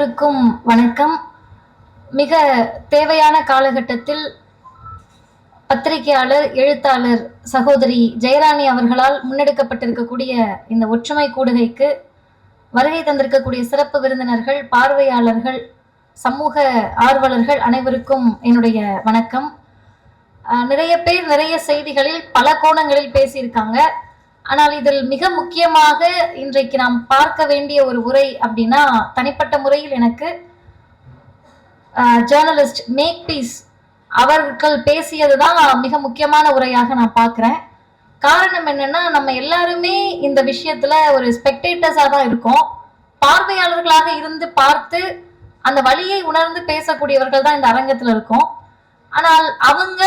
அனைவருக்கும் வணக்கம். மிக தேவையான காலகட்டத்தில் பத்திரிகையாளர் எழுத்தாளர் சகோதரி ஜெயராணி அவர்களால் முன்னெடுக்கப்பட்டிருக்கக்கூடிய இந்த ஒற்றுமை கூடுகைக்கு வருகை தந்திருக்கக்கூடிய சிறப்பு விருந்தினர்கள் பார்வையாளர்கள் சமூக ஆர்வலர்கள் அனைவருக்கும் என்னுடைய வணக்கம். நிறைய பேர் நிறைய செய்திகளில் பல கோணங்களில் பேசியிருக்காங்க. ஆனால் இதில் மிக முக்கியமாக இன்றைக்கு நாம் பார்க்க வேண்டிய ஒரு உரை அப்படின்னா தனிப்பட்ட முறையில் எனக்கு ஜேர்னலிஸ்ட் மேக் பீஸ் அவர்கள் பேசியது தான் மிக முக்கியமான உரையாக நான் பார்க்குறேன். காரணம் என்னன்னா நம்ம எல்லாருமே இந்த விஷயத்துல ஒரு ஸ்பெக்டேட்டர்ஸாக தான் இருக்கோம். பார்வையாளர்களாக இருந்து பார்த்து அந்த வழியை உணர்ந்து பேசக்கூடியவர்கள் தான் இந்த அரங்கத்தில் இருக்கோம். ஆனால் அவங்க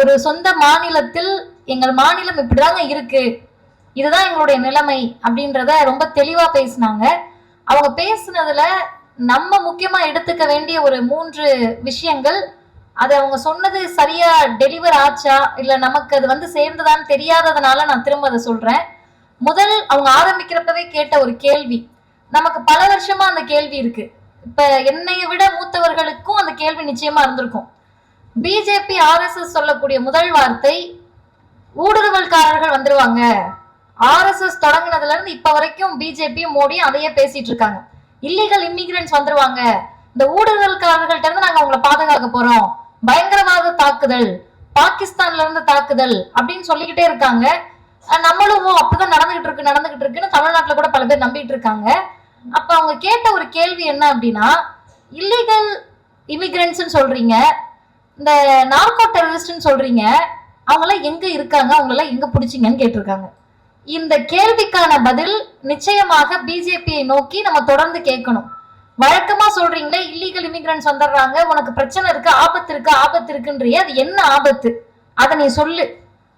ஒரு சொந்த மாநிலத்தில் எங்கள் மாநிலம் இப்படிதாங்க இருக்கு. இதுதான் எங்களுடைய நிலைமை அப்படின்றத ரொம்ப தெளிவா பேசினாங்க. அவங்க பேசுனதுல நம்ம முக்கியமா எடுத்துக்க வேண்டிய ஒரு மூன்று விஷயங்கள். அது அவங்க சொன்னது சரியா டெலிவர் ஆச்சா? இல்ல நமக்கு அது வந்து சேர்ந்ததான்னு தெரியாததுனால நான் திரும்ப அதை சொல்றேன். முதல் அவங்க ஆரம்பிக்கிறப்பவே கேட்ட ஒரு கேள்வி. நமக்கு பல வருஷமா அந்த கேள்வி இருக்கு. இப்ப என்னைய விட மூத்தவர்களுக்கும் அந்த கேள்வி நிச்சயமா இருந்திருக்கும். பிஜேபி ஆர்எஸ்எஸ் சொல்லக்கூடிய முதல் வார்த்தை ஊடுருவல்காரர்கள் வந்துருவாங்க. ஆர்எஸ்எஸ் தொடங்கினதுல இருந்து இப்ப வரைக்கும் பிஜேபியும் மோடியும் அதையே பேசிட்டு இருக்காங்க. இல்லீகல் இம்மிகிரண்ட்ஸ் வந்துருவாங்க. இந்த ஊடுருவல்காரர்கள்ட்ட இருந்து நாங்க அவங்கள பாதுகாக்க போறோம். பயங்கரவாத தாக்குதல் பாகிஸ்தான்ல இருந்து தாக்குதல் அப்படின்னு சொல்லிக்கிட்டே இருக்காங்க. நம்மளும் ஓ, அப்படிதான் நடந்துகிட்டு இருக்கு நடந்துகிட்டு இருக்குன்னு தமிழ்நாட்டுல கூட பல பேர் நம்பிட்டு இருக்காங்க. அப்ப அவங்க கேட்ட ஒரு கேள்வி என்ன அப்படின்னா இல்லீகல் இமிகிரன்ட்ஸ்னு சொல்றீங்க இந்த நார்கோ டெரரிஸ்ட்னு சொல்றீங்க அவங்களாம் எங்க இருக்காங்க? அவங்களெல்லாம் எங்க பிடிச்சிங்கன்னு கேட்டிருக்காங்க. இந்த கேள்விக்கான பதில் நிச்சயமாக பிஜேபியை நோக்கி நம்ம தொடர்ந்து கேட்கணும். வழக்கமா சொல்றீங்களே இல்லீகல் இமிகிரன்ஸ் வந்துடுறாங்க உனக்கு பிரச்சனை இருக்கு ஆபத்து இருக்கு ஆபத்து இருக்குன்றிய அது என்ன ஆபத்து? அதை நீ சொல்லு.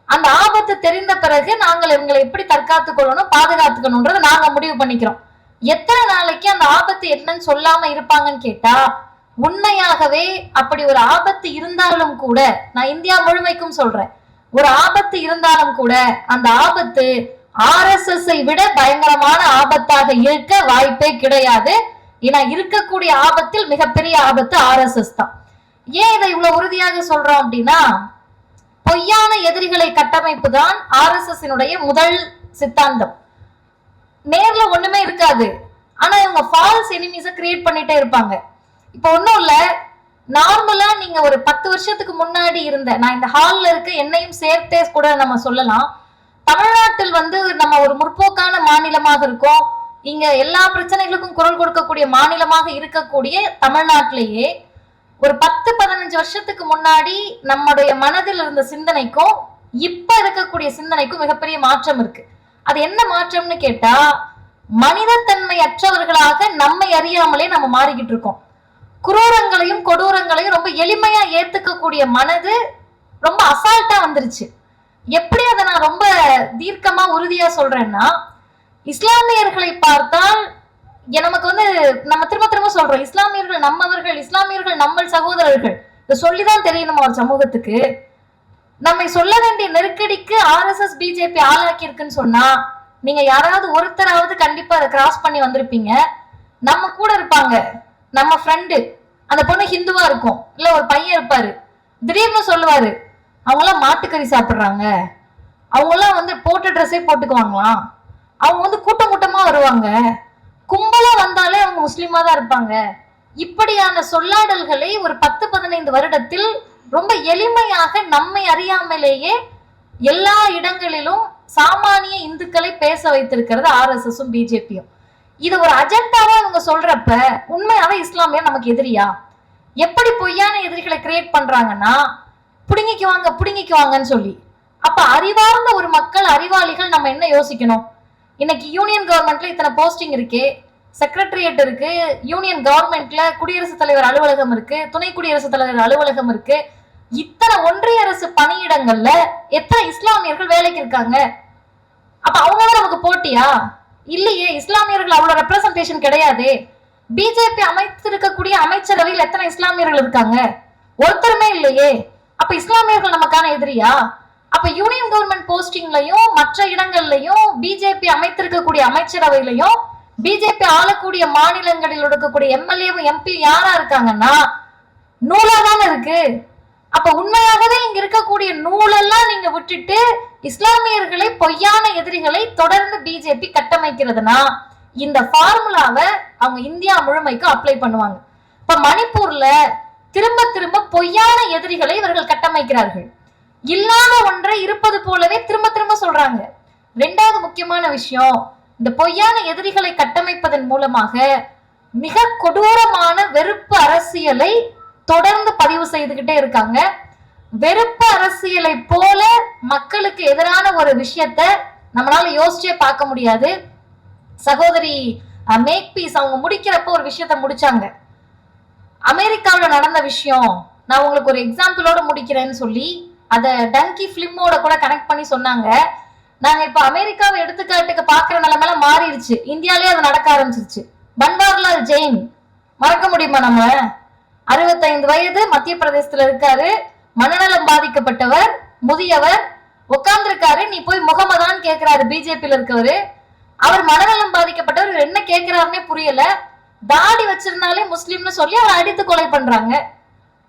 அந்த ஆபத்து தெரிந்த பிறகு நாங்கள் இவங்களை எப்படி தற்காத்து கொள்ளணும் பாதுகாத்துக்கணும்ன்றத நாங்க முடிவு பண்ணிக்கிறோம். எத்தனை நாளைக்கு அந்த ஆபத்து என்னன்னு சொல்லாம இருப்பாங்கன்னு கேட்டா உண்மையாகவே அப்படி ஒரு ஆபத்து இருந்தாலும் கூட நான் இந்தியா முழுமைக்கும் சொல்றேன் ஒரு ஆபத்து இருந்தாலும் கூட அந்த ஆபத்து ஆர்எஸ்எஸ் விட பயங்கரமான ஆபத்தாக இருக்க வாய்ப்பே கிடையாது. ஏன்னா இருக்கக்கூடிய ஆபத்தில் மிகப்பெரிய ஆபத்து ஆர்எஸ்எஸ் தான். ஏன் இதை இவ்வளவு உறுதியாக சொல்றோம் அப்படின்னா பொய்யான எதிரிகளை கட்டமைப்பு தான் ஆர்எஸ்எஸ் முதல் சித்தாந்தம். நேர்ல ஒண்ணுமே இருக்காது. ஆனா இவங்க ஃபால்ஸ் எனிமீஸ கிரியேட் பண்ணிட்டே இருப்பாங்க. இப்போ ஒன்றும் இல்லை நார்மலா நீங்க ஒரு பத்து வருஷத்துக்கு முன்னாடி இருந்த நான் இந்த ஹால்ல இருக்க என்னையும் சேர்த்தே கூட நம்ம சொல்லலாம். தமிழ்நாட்டில் வந்து நம்ம ஒரு முற்போக்கான மாநிலமாக இருக்கோம். இங்க எல்லா பிரச்சனைகளுக்கும் குரல் கொடுக்கக்கூடிய மாநிலமாக இருக்கக்கூடிய தமிழ்நாட்டிலேயே ஒரு பத்து பதினஞ்சு வருஷத்துக்கு முன்னாடி நம்முடைய மனதில் இருந்த சிந்தனைக்கும் இப்ப இருக்கக்கூடிய சிந்தனைக்கும் மிகப்பெரிய மாற்றம் இருக்கு. அது என்ன மாற்றம்னு கேட்டா மனிதத்தன்மை அற்றவர்களாக நம்மை அறியாமலே நம்ம மாறிக்கிட்டு இருக்கோம். குரூரங்களையும் கொடூரங்களையும் ரொம்ப எளிமையா ஏத்துக்கக்கூடிய மனது ரொம்ப அசால்ட்டா வந்துருச்சு. எப்படி அதை நான் ரொம்ப தீர்க்கமா உறுதியா சொல்றேன்னா இஸ்லாமியர்களை பார்த்தால் நமக்கு வந்து நம்ம திரும்ப திரும்ப சொல்றோம் இஸ்லாமியர்கள் நம்மவர்கள் இஸ்லாமியர்கள் நம்ம சகோதரர்கள். இதை சொல்லிதான் தெரியணும் ஒரு சமூகத்துக்கு? நம்மை சொல்ல வேண்டிய நெருக்கடிக்கு ஆர்எஸ்எஸ் பிஜேபி ஆளாக்கி இருக்குன்னு சொன்னா நீங்க யாராவது ஒருத்தராவது கண்டிப்பா அதை கிராஸ் பண்ணி வந்திருப்பீங்க. நம்ம கூட இருப்பாங்க. நம்ம ஃப்ரெண்டு அந்த பொண்ணு ஹிந்துவா இருக்கும். இல்ல ஒரு பையன் இருப்பாரு. திடீர்னு சொல்லுவாரு அவங்களாம் மாட்டுக்கறி சாப்பிடுறாங்க. அவங்களாம் வந்து போட்ட ட்ரெஸ்ஸே போட்டுக்குவாங்களாம். அவங்க வந்து கூட்டம் கூட்டமா வருவாங்க. கும்பலா வந்தாலே அவங்க முஸ்லீமா தான் இருப்பாங்க. இப்படியான சொல்லாடல்களை ஒரு பத்து பதினைந்து வருடத்தில் ரொம்ப எளிமையாக நம்மை அறியாமலேயே எல்லா இடங்களிலும் சாமானிய இந்துக்களை பேச வைத்திருக்கிறது ஆர்எஸ்எஸும் பிஜேபியும் இது ஒரு அஜெண்டாவா இவங்க சொல்றப்ப உண்மையாவே இஸ்லாமியர் நமக்கு எதிரியா? எப்படி பொய்யான எதிரிகளை கிரியேட் பண்றாங்கன்னா புடுங்கிக்குவாங்க புடுங்கிக்குவாங்கன்னு சொல்லி. அப்ப அறிவார்ந்த ஒரு மக்கள் அறிவாளிகள் நம்ம என்ன யோசிக்கணும்? இன்னைக்கு யூனியன் கவர்மெண்ட்ல இத்தனை போஸ்டிங் இருக்கு. செக்ரட்டரியேட் இருக்கு யூனியன் கவர்மெண்ட்ல குடியரசுத் தலைவர் அலுவலகம் இருக்கு துணை குடியரசுத் தலைவர் அலுவலகம் இருக்கு. இத்தனை ஒன்றிய அரசு பணியிடங்கள்ல எத்தனை இஸ்லாமியர்கள் வேலைக்கு இருக்காங்க? அப்ப அவங்க நமக்கு போட்டியா? இல்லையே இஸ்லாமியர்கள் அவ்வளவு ரெப்ரசன்டேஷன் கிடையாதே. பிஜேபி அமைத்திருக்கக்கூடிய அமைச்சரவையில் எத்தனை இஸ்லாமியர்கள் இருக்காங்க? ஒருத்தருமே இல்லையே. அப்ப இஸ்லாமியர்கள் நமக்கான எதிரியா? அப்ப யூனியன் கவர்மெண்ட் போஸ்டிங்லயும் மற்ற இடங்கள்லயும் பிஜேபி அமைத்திருக்கக்கூடிய அமைச்சரவையிலையும் பிஜேபி ஆளக்கூடிய மாநிலங்களில் இருக்கக்கூடிய எம்எல்ஏவும் எம்பி யாரா இருக்காங்கன்னா நூலா தானே இருக்கு. அப்ப உண்மையாகவே இங்க இருக்கக்கூடிய நூலெல்லாம் நீங்க விட்டுட்டு இஸ்லாமியர்களை பொய்யான எதிரிகளை தொடர்ந்து பிஜேபி கட்டமைக்கிறதுனா இந்த ஃபார்முலாவை அவங்க இந்தியா முழுமைக்கு அப்ளை பண்ணுவாங்க. இப்ப மணிப்பூர்ல திரும்ப திரும்ப பொய்யான எதிரிகளை இவர்கள் கட்டமைக்கிறார்கள். இல்லாத ஒன்றை இருப்பது போலவே திரும்ப திரும்ப சொல்றாங்க. ரெண்டாவது முக்கியமான விஷயம் இந்த பொய்யான எதிரிகளை கட்டமைப்பதன் மூலமாக மிக கொடூரமான வெறுப்பு அரசியலை தொடர்ந்து பதிவு செய்துகிட்டே இருக்காங்க. வெறுப்பு அரசியலை போல மக்களுக்கு எதிரான ஒரு விஷயத்த நம்மளால யோசிச்சே பார்க்க முடியாது. சகோதரி மேக் பீஸ் அவங்க முடிக்கிறப்போ ஒரு விஷயத்த முடிச்சாங்க. அமெரிக்காவில் நடந்த விஷயம் நான் உங்களுக்கு ஒரு எக்ஸாம்பிளோட முடிக்கிறேன்னு சொல்லி அதை டங்கி ஃபிலிமோட கூட கனெக்ட் பண்ணி சொன்னாங்க. நாங்க இப்ப அமெரிக்காவை எடுத்துக்காட்டுக்கு பாக்குற நிலைமையில மாறிடுச்சு. இந்தியாலே அது நடக்க ஆரம்பிச்சிருச்சு. பன்வாரிலால் ஜெயின் மறக்க முடியுமா நம்ம? அறுபத்தைந்து வயது மத்திய பிரதேசத்துல இருக்காரு. மனநலம் பாதிக்கப்பட்டவர் முதியவர் உட்கார்ந்துருக்காரு. நீ போய் முகமதான்னு கேக்குறாரு பிஜேபியில இருக்கவரு. அவர் மனநலம் பாதிக்கப்பட்டவர். இவர் என்ன கேட்கிறாருன்னே புரியல. தாடி வச்சிருந்தாலே முஸ்லீம்னு சொல்லி அவரை அடித்து கொலை பண்றாங்க.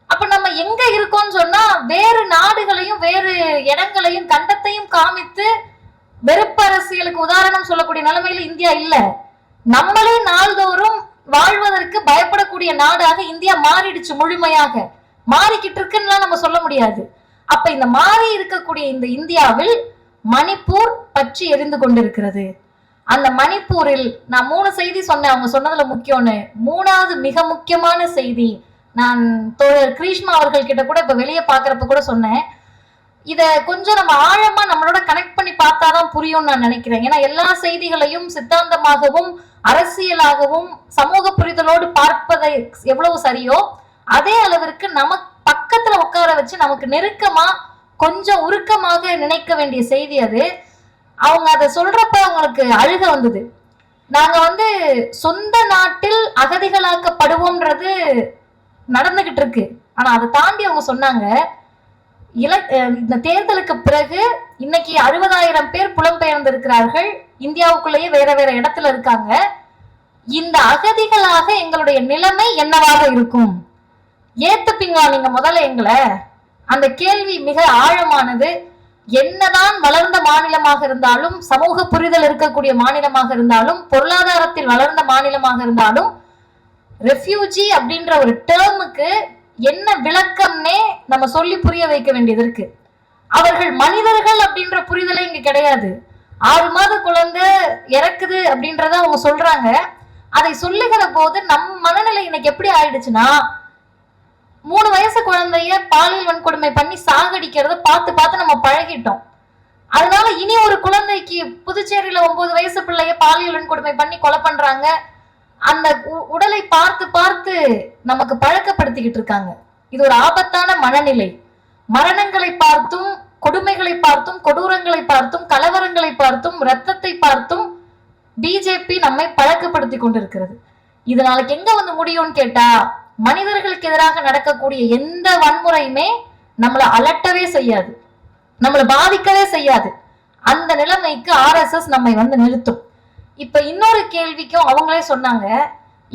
அப்ப நம்ம எங்க இருக்கோம்னு சொன்னா வேறு நாடுகளையும் வேறு இடங்களையும் கண்டத்தையும் காமித்து வெறுப்பு அரசியலுக்கு உதாரணம் சொல்லக்கூடிய நிலைமையில இந்தியா இல்ல. நம்மளே நாள்தோறும் வாழ்வதற்கு பயப்படக்கூடிய நாடாக இந்தியா மாறிடுச்சு முழுமையாக. மாறிக்கிட்டு இருக்குன்னு நம்ம சொல்ல முடியாது. அப்ப இந்த மாறி இருக்கக்கூடிய இந்த இந்தியாவில் மணிப்பூர் பற்றி எரிந்து கொண்டிருக்கிறது. அந்த மணிப்பூரில் நான் மூணு செய்தி சொன்னேன். அவங்க சொன்னதுல முக்கியம்னு மூணாவது மிக முக்கியமான செய்தி நான் தோழர் கிரீஷ்மா அவர்கள் கிட்ட கூட இப்ப வெளியே பாக்குறப்ப கூட சொன்னேன். இத கொஞ்சம் நம்ம ஆழமா நம்மளோட கனெக்ட் பண்ணி பார்த்தாதான் புரியும்னு நான் நினைக்கிறேன். ஏன்னா எல்லா செய்திகளையும் சித்தாந்தமாகவும் அரசியலாகவும் சமூக புரிதலோடு பார்ப்பதை எவ்வளவு சரியோ அதே அளவிற்கு நமக்கு பக்கத்துல உட்கார வச்சு நமக்கு நெருக்கமா கொஞ்சம் உருக்கமாக நினைக்க வேண்டிய செய்தி அது. அவங்க அதை சொல்றப்ப அவங்களுக்கு அழுக வந்தது. நாங்க வந்து சொந்த நாட்டில் அகதிகளாக்கப்படுவோம்ன்றது நடந்துகிட்டு இருக்கு. ஆனா அதை தாண்டி அவங்க சொன்னாங்க இல இந்த தேர்தலுக்கு பிறகு இன்னைக்கு அறுபதாயிரம் பேர் புலம்பெயர்ந்திருக்கிறார்கள். இந்தியாவுக்குள்ளேயே வேற வேற இடத்துல இருக்காங்க. இந்த அகதிகளாக எங்களுடைய நிலைமை என்னவாக இருக்கும்? ஏத்துப்பீங்களா நீங்க முதல்ல எங்களை. அந்த கேள்வி மிக ஆழமானது. என்னதான் வளர்ந்த மாநிலமாக இருந்தாலும் சமூக புரிதல் இருக்கக்கூடிய மாநிலமாக இருந்தாலும் பொருளாதாரத்தில் வளர்ந்த மாநிலமாக இருந்தாலும் ரெஃப்யூஜி அப்படின்ற ஒரு டேர்முக்கு என்ன விளக்கம்னே நம்ம சொல்லி புரிய வைக்க வேண்டியது இருக்கு. அவர்கள் மனிதர்கள் அப்படின்ற புரிதலே இங்க கிடையாது. ஆறு மாத குழந்தை இறக்குது அப்படின்றத அவங்க சொல்றாங்க. அதை சொல்லுகிற போது நம் மனநிலை இன்னைக்கு எப்படி ஆயிடுச்சுன்னா மூணு வயசு குழந்தைய பாலியல் வன்கொடுமை பண்ணி சாகடிக்கிறத பார்த்து பார்த்து நம்ம பழகிட்டோம். அதனால இனி ஒரு குழந்தைக்கு புதுச்சேரியில ஒன்பது வயசு பிள்ளைய பாலியல் வன்கொடுமை பண்ணி கொலை பண்றாங்க. அந்த உடலை பார்த்து பார்த்து நமக்கு பழக்கப்படுத்திக்கிட்டு இருக்காங்க. இது ஒரு ஆபத்தான மனநிலை. மரணங்களை பார்த்தும் கொடுமைகளை பார்த்தும் கொடூரங்களை பார்த்தும் கலவரங்களை பார்த்தும் ரத்தத்தை பார்த்தும் பிஜேபி நம்மை பழக்கப்படுத்தி கொண்டிருக்கிறது. இது நாளைக்கு எங்க வந்து முடியும்னு கேட்டா மனிதர்களுக்கு எதிராக நடக்கக்கூடிய எந்த வன்முறையுமே நம்மளை அலட்டவே செய்யாது. நம்மளை பாதிக்கவே செய்யாது. அந்த நிலைமைக்கு ஆர்எஸ்எஸ் நம்மை வந்து நிறுத்தும். இப்ப இன்னொரு கேள்விக்கும் அவங்களே சொன்னாங்க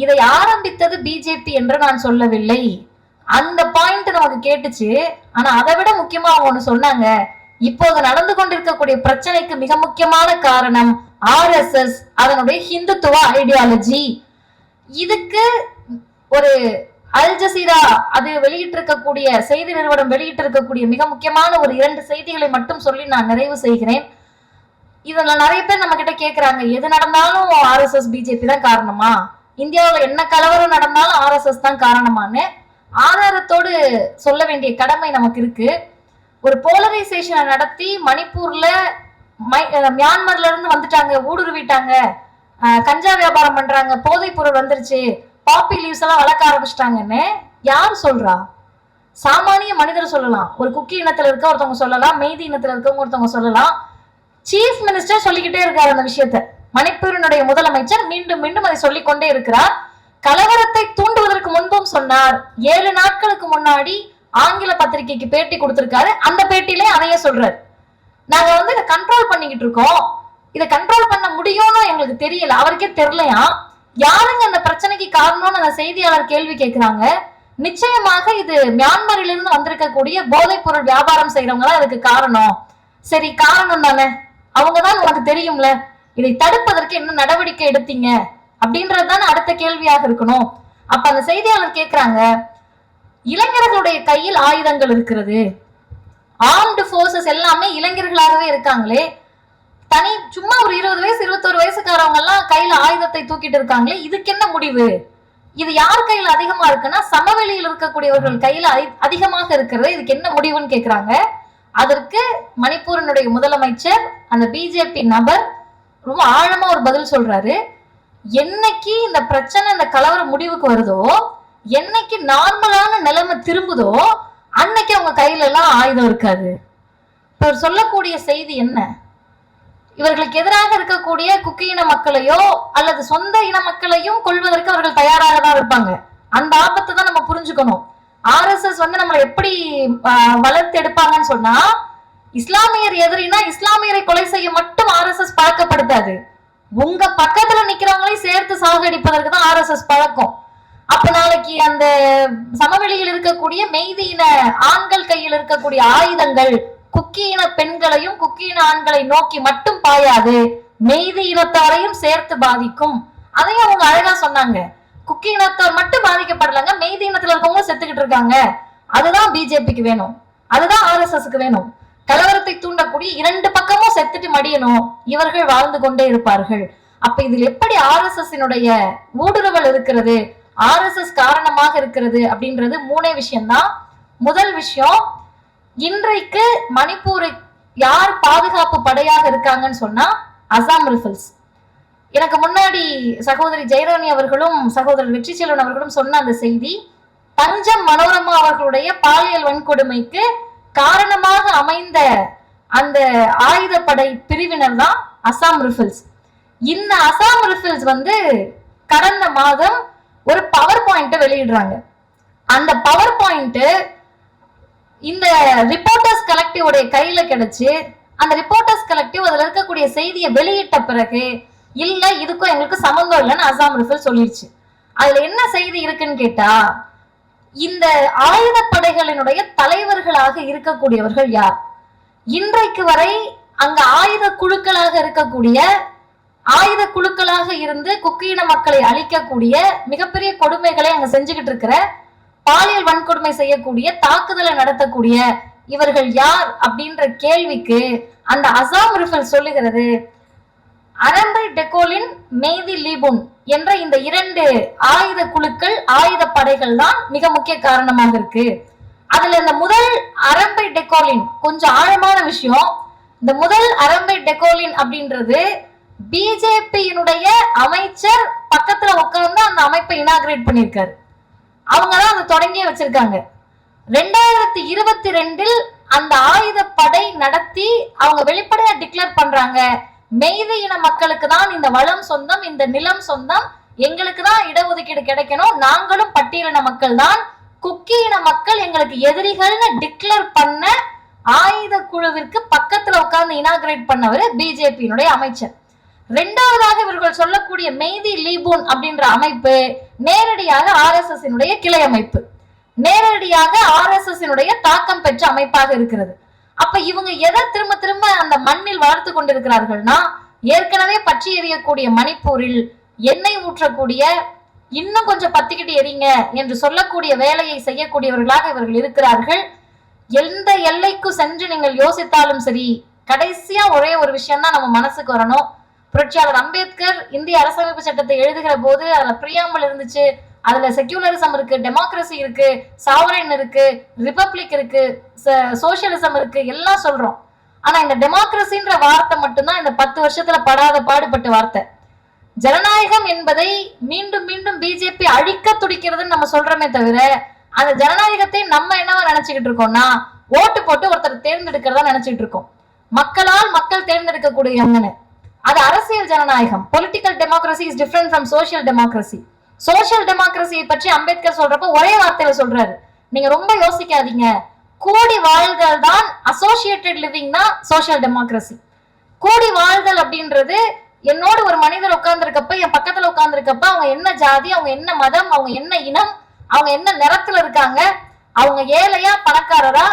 இதை ஆரம்பித்தது பிஜேபி என்று நான் சொல்லவில்லை. அந்த பாயிண்ட் நமக்கு கேட்டுச்சு ஆனா அதை விட முக்கியமா அவங்க ஒண்ணு சொன்னாங்க இப்போது நடந்து கொண்டிருக்கக்கூடிய பிரச்சனைக்கு மிக முக்கியமான காரணம் ஆர்எஸ்எஸ் அதனுடைய ஹிந்துத்துவ ஐடியாலஜி இதுக்கு ஒரு அல் ஜசீரா அது வெளியிட்டிருக்கக்கூடிய செய்தி நிறுவனம் வெளியிட்டிருக்கக்கூடிய மிக முக்கியமான ஒரு இரண்டு செய்திகளை மட்டும் சொல்லி நான் நிறைவு செய்கிறேன். இதுல நிறைய பேர் நம்ம கிட்ட கேக்குறாங்க எது நடந்தாலும் ஆர்எஸ்எஸ் பிஜேபி தான் காரணமா? இந்தியாவில் என்ன கலவரம் நடந்தாலும் ஆர்எஸ்எஸ் தான் காரணமான்னு ஆதாரத்தோடு சொல்ல வேண்டிய கடமை நமக்கு இருக்கு. ஒரு போலரைசேஷனை நடத்தி மணிப்பூர்ல மை மியான்மர்ல இருந்து வந்துட்டாங்க ஊடுருவிட்டாங்க. கஞ்சா வியாபாரம் பண்றாங்க போதைப் பொருள் வந்துருச்சு. பாப்பி லீவ்ஸ் எல்லாம் வளர்க்க ஆரம்பிச்சிட்டாங்கன்னு யார் சொல்றா? சாமானிய மனிதர் சொல்லலாம். ஒரு குக்கி இனத்துல இருக்க ஒருத்தவங்க சொல்லலாம் மெய்தி இனத்துல இருக்கவங்க ஒருத்தவங்க சொல்லலாம். சீஃப் மினிஸ்டர் சொல்லிக்கிட்டே இருக்காரு அந்த விஷயத்த. மணிப்பூரினுடைய முதலமைச்சர் மீண்டும் மீண்டும் அதை சொல்லிக் கொண்டே இருக்கிறார். கலவரத்தை தூண்டுவதற்கு முன்பும் சொன்னார். ஏழு நாட்களுக்கு முன்னாடி ஆங்கில பத்திரிகைக்கு பேட்டி கொடுத்திருக்காரு. அந்த பேட்டியிலே அதையே சொல்றாரு. நாங்க வந்து இதை கண்ட்ரோல் பண்ணிக்கிட்டு இருக்கோம். இதை கண்ட்ரோல் பண்ண முடியும்னு எங்களுக்கு தெரியல. அவருக்கே தெரியலையா? யாருங்க அந்த பிரச்சனைக்கு காரணம்னு அந்த செய்தியாளர் கேள்வி கேட்கிறாங்க நிச்சயமாக இது மியான்மரிலிருந்து வந்திருக்கக்கூடிய போதைப் பொருள் வியாபாரம் செய்யறவங்களா அதுக்கு காரணம். சரி காரணம் தானே? அவங்க தான் உனக்கு தெரியும்ல. இதை தடுப்பதற்கு என்ன நடவடிக்கை எடுத்தீங்க? அப்படின்றது தானே அடுத்த கேள்வியாக இருக்கணும். அப்ப அந்த செய்தியாளர் கேக்குறாங்க இளைஞர்களுடைய கையில் ஆயுதங்கள் இருக்கிறது. ஆர்ம்டு போர்சஸ் எல்லாமே இளைஞர்களாகவே இருக்காங்களே. தனி சும்மா ஒரு இருபது வயசு இருபத்தொரு வயசுக்காரவங்க எல்லாம் கையில ஆயுதத்தை தூக்கிட்டு இருக்காங்களே இதுக்கு என்ன முடிவு? இது யார் கையில அதிகமா இருக்குன்னா சமவெளியில் இருக்கக்கூடியவர்கள் கையில அதி- அதிகமாக இருக்கிறது இதுக்கு என்ன முடிவுன்னு கேக்குறாங்க. அதற்கு மணிப்பூரினுடைய முதலமைச்சர் அந்த பிஜேபி நபர் ரொம்ப ஆழமா ஒரு பதில் சொல்றாரு. என்னைக்கு இந்த பிரச்சனை இந்த கலவர முடிவுக்கு வருதோ என்னைக்கு நார்மலான நிலைமை திரும்புதோ அன்னைக்கு அவங்க கையில எல்லாம் ஆயுதம் இருக்காது. இப்ப இவர் சொல்லக்கூடிய செய்தி என்ன? இவர்களுக்கு எதிராக இருக்கக்கூடிய குக்கி இன மக்களையோ அல்லது சொந்த இன மக்களையும் கொள்வதற்கு அவர்கள் தயாராக தான் இருப்பாங்க. அந்த ஆபத்தை தான் நம்ம புரிஞ்சுக்கணும். ஆர்எஸ்எஸ் வந்து நம்மளை எப்படி வளர்த்து எடுப்பாங்கன்னு சொன்னா இஸ்லாமியர் எதிரினா இஸ்லாமியரை கொலை செய்ய மட்டும் ஆர்எஸ்எஸ் பழக்கப்படுத்தாது. உங்க பக்கத்துல நிக்கிறவங்களையும் சேர்த்து சாகடிப்பதற்கு தான் ஆர்எஸ்எஸ் பழக்கம். அப்ப நாளைக்கு அந்த சமவெளியில் இருக்கக்கூடிய மெய்தி இன ஆண்கள் கையில் இருக்கக்கூடிய ஆயுதங்கள் குக்கியின பெண்களையும் குக்கியின ஆண்களை நோக்கி மட்டும் பாயாது. மெய்தி இனத்தாரையும் சேர்த்து பாதிக்கும். அதையும் அவங்க அழகா சொன்னாங்க. குக்கி இனத்தார் மட்டும் பாதிக்கப்படலங்க மெய்தி இனத்துல இருக்கவங்க செத்துக்கிட்டு இருக்காங்க. அதுதான் பிஜேபிக்கு வேணும். அதுதான் ஆர்எஸ்எஸ்க்கு வேணும். கலவரத்தை தூண்டக்கூடிய இரண்டு பக்கமும் செத்துட்டு மடியணும். இவர்கள் வாழ்ந்து கொண்டே இருப்பார்கள். அப்ப இதில் எப்படி ஆர்எஸ்எஸ் ஊடுருவல் இருக்கிறது? ஆர்எஸ்எஸ் காரணமாக இருக்கிறது அப்படின்றது மூணே விஷயம்தான். முதல் விஷயம் இன்றைக்கு மணிப்பூரை யார் பாதுகாப்பு படையாக இருக்காங்கன்னு சொன்னா அசாம் ரிஃபில்ஸ். எனக்கு முன்னாடி சகோதரி ஜெயராணி அவர்களும் சகோதரர் வெற்றி செல்வன் அவர்களும் சொன்ன அந்த செய்தி பஞ்சம் மனோரமா அவர்களுடைய பாலியல் வன்கொடுமைக்கு காரணமாக அமைந்த அந்த ஆயுதப்படை பிரிவினர் தான் அசாம் ரிஃபில்ஸ். இந்த அசாம் ரிஃபில்ஸ் வந்து கடந்த மாதம் ஒரு பவர் பாயிண்ட்டை வெளியிடுறாங்க. அந்த பவர் பாயிண்ட் இந்த ரிப்போர்ட்டர்ஸ் கலெக்டிவோடைய கையில கிடைச்சு அந்த ரிப்போர்ட்டர்ஸ் கலெக்டிவ் அதுல இருக்கக்கூடிய செய்தியை வெளியிட்ட பிறகு இல்ல இதுக்கும் எங்களுக்கு சம்மந்தம் இல்லைன்னு அசாம் ரிஃபில் சொல்லிருச்சு. அதுல என்ன செய்தி இருக்குன்னு கேட்டா இந்த ஆயுதப்படைகளினுடைய தலைவர்களாக இருக்கக்கூடியவர்கள் யார்? இன்றைக்கு வரை அங்க ஆயுத குழுக்களாக இருக்கக்கூடிய ஆயுத குழுக்களாக இருந்து குக்கீன மக்களை அழிக்கக்கூடிய மிகப்பெரிய கொடுமைகளை அங்க செஞ்சுக்கிட்டு இருக்கிற பாலியல் வன்கொடுமை செய்யக்கூடிய தாக்குதலை நடத்தக்கூடிய இவர்கள் யார் அப்படின்ற கேள்விக்கு அந்த அசாம் ரிஃபல் சொல்லுகிறது. அரம்பை டெக்கோலின் மெய்தி லீபுன் என்ற இந்த இரண்டு ஆயுத குழுக்கள் ஆயுத படைகள் தான் மிக முக்கிய காரணமாக இருக்கு. அதுல இந்த முதல் அரம்பை டெக்கோலின் கொஞ்சம் ஆழமான விஷயம். இந்த முதல் அரம்பை டெக்கோலின் அப்படின்றது பிஜேபியினுடைய அமைச்சர் பக்கத்துல உட்கார்ந்து அந்த அமைப்பை இனாகிரேட் பண்ணியிருக்காரு. அவங்க தான் அதை தொடங்கியே வச்சிருக்காங்க. ரெண்டாயிரத்தி இருபத்தி ரெண்டில் அந்த ஆயுத படை நடத்தி அவங்க வெளிப்படையா டிக்ளேர் பண்றாங்க மெய்தி இன மக்களுக்கு தான் இந்த வளம் சொந்தம் இந்த நிலம் சொந்தம் எங்களுக்கு தான் இடஒதுக்கீடு கிடைக்கணும் நாங்களும் பட்டியலின மக்கள் தான் குக்கி இன மக்கள் எங்களுக்கு எதிரிகள்னு டிக்ளேர் பண்ண ஆயுத குழுவிற்கு பக்கத்துல உட்கார்ந்து இனாகிரேட் பண்ணவர் பிஜேபியினுடைய அமைச்சர். ரெண்டாவதாக இவர்கள் சொல்லக்கூடிய மெய்தி லீபூன் அப்படின்ற அமைப்பு நேரடியாக ஆர்எஸ்எஸ் கிளை அமைப்பு. நேரடியாக ஆர்எஸ்எஸ் தாக்கம் பெற்ற அமைப்பாக இருக்கிறது. அப்ப இவங்க எதை திரும்ப திரும்ப அந்த மண்ணில் வளர்த்து கொண்டிருக்கிறார்கள்னா ஏற்கனவே பற்றி எரியக்கூடிய மணிப்பூரில் எண்ணெய் ஊற்றக்கூடிய இன்னும் கொஞ்சம் பத்திக்கிட்டு எரிங்க என்று சொல்லக்கூடிய வேலையை செய்யக்கூடியவர்களாக இவர்கள் இருக்கிறார்கள். எந்த எல்லைக்கு சென்று நீங்கள் யோசித்தாலும் சரி கடைசியா ஒரே ஒரு விஷயம் தான் நம்ம மனசுக்கு வரணும். புரட்சியாளர் அம்பேத்கர் இந்திய அரசமைப்பு சட்டத்தை எழுதுகிற போது அதுல பிரியாமல் இருந்துச்சு. அதுல செக்யூலரிசம் இருக்கு டெமோக்ரஸி இருக்கு சாவரன் இருக்கு ரிபப்ளிக் இருக்கு சோசியலிசம் இருக்கு எல்லாம் சொல்றோம். ஆனா இந்த டெமோக்ரஸின்ற வார்த்தை மட்டும்தான் இந்த பத்து வருஷத்துல படாத பாடுபட்ட வார்த்தை. ஜனநாயகம் என்பதை மீண்டும் மீண்டும் பிஜேபி அழிக்க துடிக்கிறதுன்னு நம்ம சொல்றோமே தவிர அந்த ஜனநாயகத்தை நம்ம என்னவா நினைச்சுக்கிட்டு இருக்கோம்னா ஓட்டு போட்டு ஒருத்தர் தேர்ந்தெடுக்கிறதா நினைச்சிட்டு இருக்கோம். மக்களால் மக்கள் தேர்ந்தெடுக்கக்கூடியவங்கன்னு அது அரசியல் ஜனநாயகம். Political democracy is different from social democracy social டெமோக்ரஸியை பற்றி அம்பேத்கர் சொல்றப்ப ஒரே வார்த்தையில சொல்றாரு. நீங்க ரொம்ப யோசிக்காதீங்க. கூடி வாழ்தல் தான் அசோசியேட்டட் லிவிங் தான் சோஷியல் டெமோக்ரஸி கூடி வாழ்தல் அப்படின்றது என்னோட ஒரு மனிதர் உட்கார்ந்துருக்கப்ப என் பக்கத்துல உட்கார்ந்துருக்கப்ப அவங்க என்ன ஜாதி அவங்க என்ன மதம் அவங்க என்ன இனம் அவங்க என்ன நிறத்துல இருக்காங்க அவங்க ஏழையா பணக்காரரா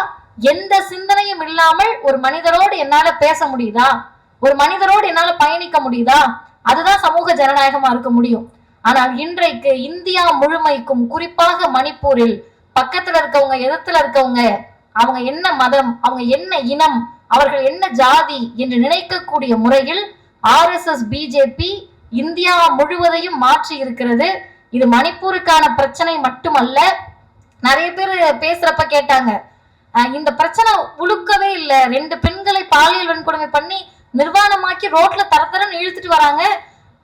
எந்த சிந்தனையும் இல்லாமல் ஒரு மனிதரோடு என்னால பேச முடியுதா? ஒரு மனிதரோடு என்னால பயணிக்க முடியுதா? அதுதான் சமூக ஜனநாயகமா இருக்க முடியும். ஆனால் இன்றைக்கு இந்தியா முழுமைக்கும் குறிப்பாக மணிப்பூரில் பக்கத்துல இருக்கவங்க எதிர்த்துல இருக்கவங்க அவங்க என்ன மதம் அவங்க என்ன இனம் அவர்கள் என்ன ஜாதி என்று நினைக்கக்கூடிய முறையில் ஆர்எஸ்எஸ் பிஜேபி இந்தியா முழுவதையும் மாற்றி இருக்கிறது. இது மணிப்பூருக்கான பிரச்சனை மட்டுமல்ல நிறைய பேர் பேசுறப்ப கேட்டாங்க. இந்த பிரச்சனை உழுக்கவே இல்ல. ரெண்டு பெண்களை பாலியல் வன்கொடுமை பண்ணி நிர்வாணமாக்கி ரோட்ல தரத்தரன்னு இழுத்துட்டு வராங்க.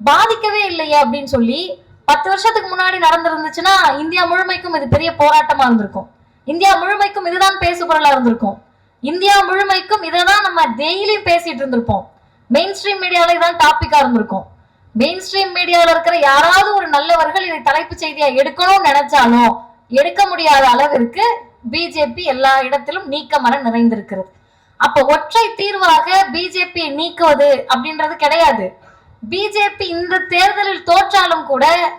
பாதிக்கவே இல்லையே அப்படின்னு சொல்லி பத்து வருஷத்துக்கு முன்னாடி நடந்திருந்துச்சுன்னா இந்தியா முழுமைக்கும் இது பெரிய போராட்டமா இருந்திருக்கும். இந்தியா முழுமைக்கும் இதுதான் பேசுபொருளா இருந்திருக்கும். இந்தியா முழுமைக்கும் இதை தான் நம்ம டெய்லியும் பேசிட்டு இருந்திருப்போம். மெயின் ஸ்ட்ரீம் மீடியால இதான் டாபிக்கா இருந்திருக்கும். மெயின் ஸ்ட்ரீம் மீடியால இருக்கிற யாராவது ஒரு நல்லவர்கள் இதை தலைப்பு செய்தியா எடுக்கணும்னு நினைச்சாலும் எடுக்க முடியாத அளவிற்கு பிஜேபி எல்லா இடத்திலும் நீக்கமர நிறைந்திருக்கிறது. அப்ப ஒற்றை தீர்வாக பிஜேபி நீக்குவது அப்படின்றது கிடையாது. பிஜேபி இந்த தேர்தலில் தோற்றாலும் கூட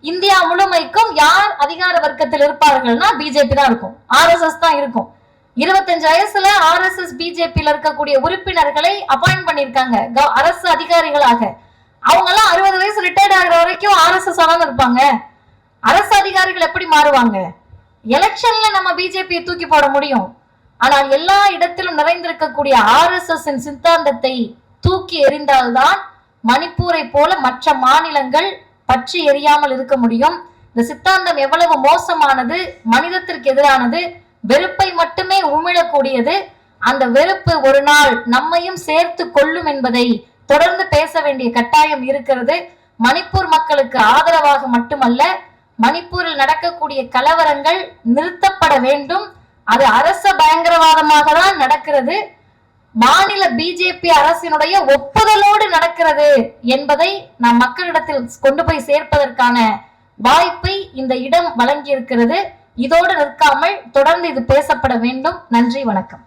இந்தியா முழுமைக்கும் யார் அதிகார வர்க்கத்தில் இருப்பார்கள்னா பிஜேபி தான் இருக்கும். ஆர்எஸ்எஸ் தான் இருக்கும். இருபத்தஞ்சு வயசுல ஆர்எஸ்எஸ் பிஜேபியில இருக்கக்கூடிய உறுப்பினர்களை அப்பாயிண்ட் பண்ணிருக்காங்க கவ- அரசு அதிகாரிகளாக. அவங்க எல்லாம் அறுபது வயசு ரிட்டையர்ட் ஆகிற வரைக்கும் ஆர்எஸ்எஸ் தான் இருப்பாங்க. அரசு அதிகாரிகள் எப்படி மாறுவாங்க? எலெக்ஷன்ல நம்ம பிஜேபியை தூக்கி போட முடியும். ஆனால் எல்லா இடத்திலும் நிறைந்திருக்கக்கூடிய ஆர்எஸ்எஸ் சித்தாந்தத்தை தூக்கி எறிந்தால்தான் மணிப்பூரை போல மற்ற மாநிலங்கள் பற்றி எரியாமல் இருக்க முடியும். இந்த சித்தாந்தம் எவ்வளவு மோசமானது மனிதத்திற்கு எதிரானது வெறுப்பை மட்டுமே உமிழக்கூடியது அந்த வெறுப்பு ஒரு நாள் நம்மையும் சேர்த்து கொள்ளும் என்பதை தொடர்ந்து பேச வேண்டிய கட்டாயம் இருக்கிறது. மணிப்பூர் மக்களுக்கு ஆதரவாக மட்டுமல்ல மணிப்பூரில் நடக்கக்கூடிய கலவரங்கள் நிறுத்தப்பட வேண்டும். அது அரச பயங்கரவாதமாக தான் நடக்கிறது. மாநில பிஜேபி அரசினுடைய ஒப்புதலோடு நடக்கிறது என்பதை நாம் மக்களிடத்தில் கொண்டு போய் சேர்ப்பதற்கான வாய்ப்பை இந்த இடம் வழங்கியிருக்கிறது. இதோடு நிற்காமல் தொடர்ந்து இது பேசப்பட வேண்டும். நன்றி வணக்கம்.